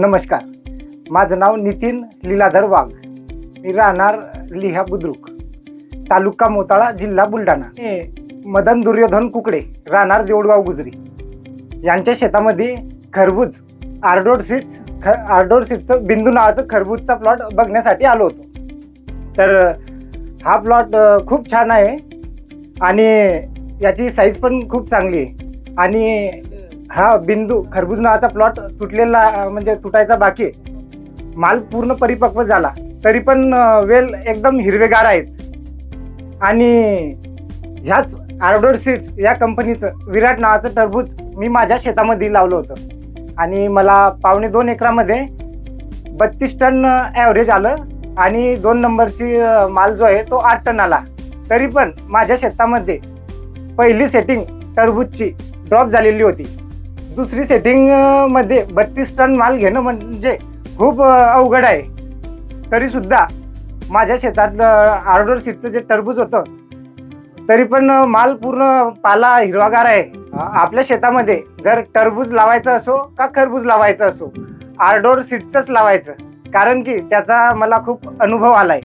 नमस्कार. माझं नाव नितीन लीलाधर वाघ. मी राहणार लिहा बुद्रुक. तालुका मोताळा जिल्हा बुलढाणा. हे मदन दुर्योधन कुकडे राहणार देऊळगाव गुजरी. यांच्या शेतामध्ये खरबूज आर्डोर सीड्स ख आर्डोर सीड्सचं बिंदू नावाचं खरबूजचा प्लॉट बघण्यासाठी आलो होतो. तर हा प्लॉट खूप छान आहे आणि याची साईज पण खूप चांगली आहे. आणि हा बिंदू खरबूज नावाचा प्लॉट तुटलेला म्हणजे तुटायचा बाकी आहे. माल पूर्ण परिपक्व झाला. तरी पण वेल एकदम हिरवेगार आहेत. आणि ह्याच आर्डोर सीड्स या कंपनीचं विराट नावाचं टरबूज मी माझ्या शेतामध्ये लावलं होतं. आणि मला पावणे दोन एकरामध्ये बत्तीस टन ॲव्हरेज आलं. आणि दोन नंबरची माल जो आहे तो आठ टन आला तरी पण माझ्या शेतामध्ये पहिली सेटिंग टरबूजची ड्रॉप झालेली होती. दुसरी सेटिंगमध्ये बत्तीस टन माल घेणं म्हणजे खूप अवघड आहे. तरीसुद्धा माझ्या शेतात आर्डोर सीटचं जे टरबूज होतं तरी पण माल पूर्ण पाला हिरवागार आहे. आपल्या शेतामध्ये जर टरबूज लावायचं असो का खरबूज लावायचं असो आर्डोर सीटचंच लावायचं. कारण की त्याचा मला खूप अनुभव आलाय.